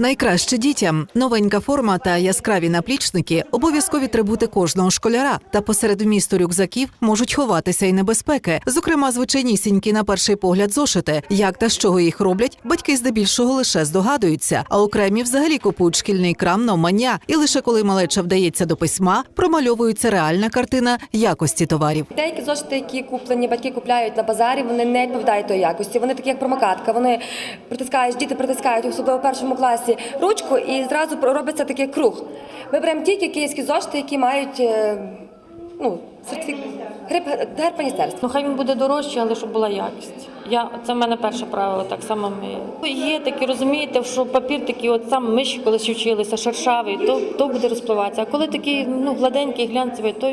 Найкраще дітям новенька форма та яскраві наплічники обов'язкові трибути кожного школяра. Та посеред вмісту рюкзаків можуть ховатися й небезпеки. Зокрема, звичайнісінькі на перший погляд зошити. Як та з чого їх роблять, батьки здебільшого лише здогадуються, а окремі взагалі купують шкільний крам навмання. І лише коли малеча вдається до письма, промальовується реальна картина якості товарів. Деякі зошити, які куплені, батьки купляють на базарі, вони не відповідають тої якості. Вони такі, як промокатка. Вони притискають, діти притискають, особливо в першому класі, ручку і зразу робиться такий круг. Ми беремо тільки київські зошити, які мають е, ну, сертифікат герб, міністерства. Ну хай він буде дорожчий, але щоб була якість. Я це в мене перше правило. Так само ми є такі, розумієте, що папір такий, от сам ми колись вчилися, шершавий, то, то буде розпливатися. А коли такий ну гладенький, глянцевий, то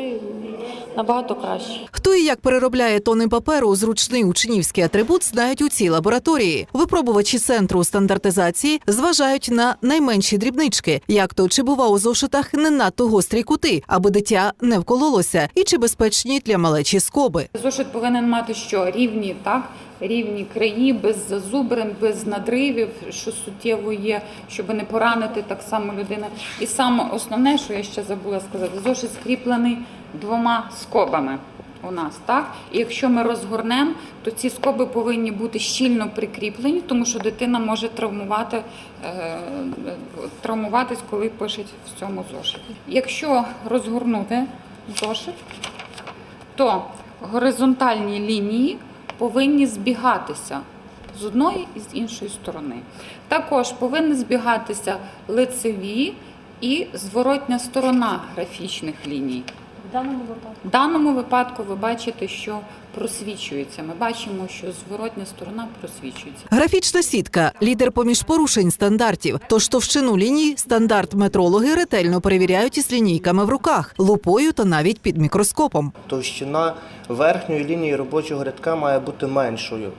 набагато краще. Хто і як переробляє тони паперу зручний учнівський атрибут, знають у цій лабораторії. Випробувачі центру стандартизації зважають на найменші дрібнички, як то чи бува у зошитах не надто гострі кути, аби дитя не вкололося, і чи безпечні для малечі скоби. Зошит повинен мати що? Рівні, так? Рівні краї, без зазубрин, без надривів, що суттєво є, щоб не поранити так само людину. І саме основне, що я ще забула сказати, зошит скріплений двома скобами у нас, так? І якщо ми розгорнемо, то ці скоби повинні бути щільно прикріплені, тому що дитина може травмувати, е, травмуватись, коли пише в цьому зошиті. Якщо розгорнути зошит, то горизонтальні лінії повинні збігатися з одної і з іншої сторони. Також повинні збігатися лицеві і зворотня сторона графічних ліній. В даному випадку. В даному випадку ви бачите, що просвічується. Ми бачимо, що зворотня сторона просвічується. Графічна сітка лідер поміж порушень стандартів. Тож товщину ліній стандарт метрологи ретельно перевіряють із лінійками в руках, лупою та навіть під мікроскопом. Товщина верхньої лінії робочого рядка має бути меншою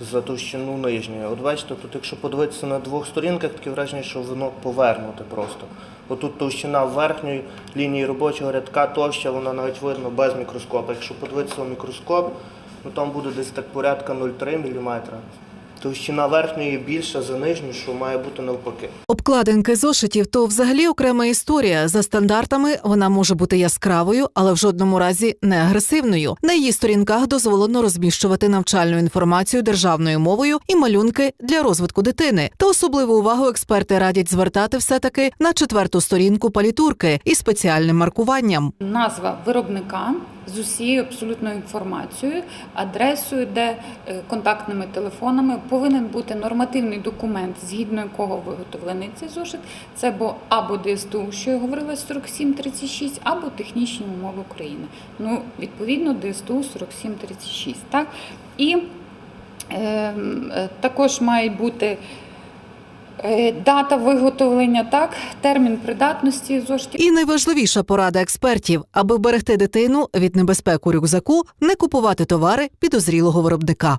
за товщину нижньої. От бачите, тут якщо подивитися на двох сторінках, таке враження, що воно повернуте просто. Отут товщина верхньої лінії робочого рядка товща, вона навіть видно без мікроскопа. Якщо подивитися в мікроскоп, ну там буде десь так порядка 0,3 мм. Товщина верхньої більша за нижню, що має бути навпаки. Обкладинки зошитів то взагалі окрема історія. За стандартами вона може бути яскравою, але в жодному разі не агресивною. На її сторінках дозволено розміщувати навчальну інформацію державною мовою і малюнки для розвитку дитини. Та особливу увагу експерти радять звертати все таки на четверту сторінку палітурки із спеціальним маркуванням. назва виробника з усією абсолютною інформацією, адресою, де е, контактними телефонами повинен бути нормативний документ, згідно якого виготовлений цей зошит. Це бо або ДСТУ, що я говорила 4736, або технічні умови України. Ну, відповідно, ДСТУ 4736. Так? І ем, е, також має бути. Е, Дата виготовлення, так, термін придатності зошитів. І найважливіша порада експертів, аби вберегти дитину від небезпеку рюкзаку, не купувати товари підозрілого виробника.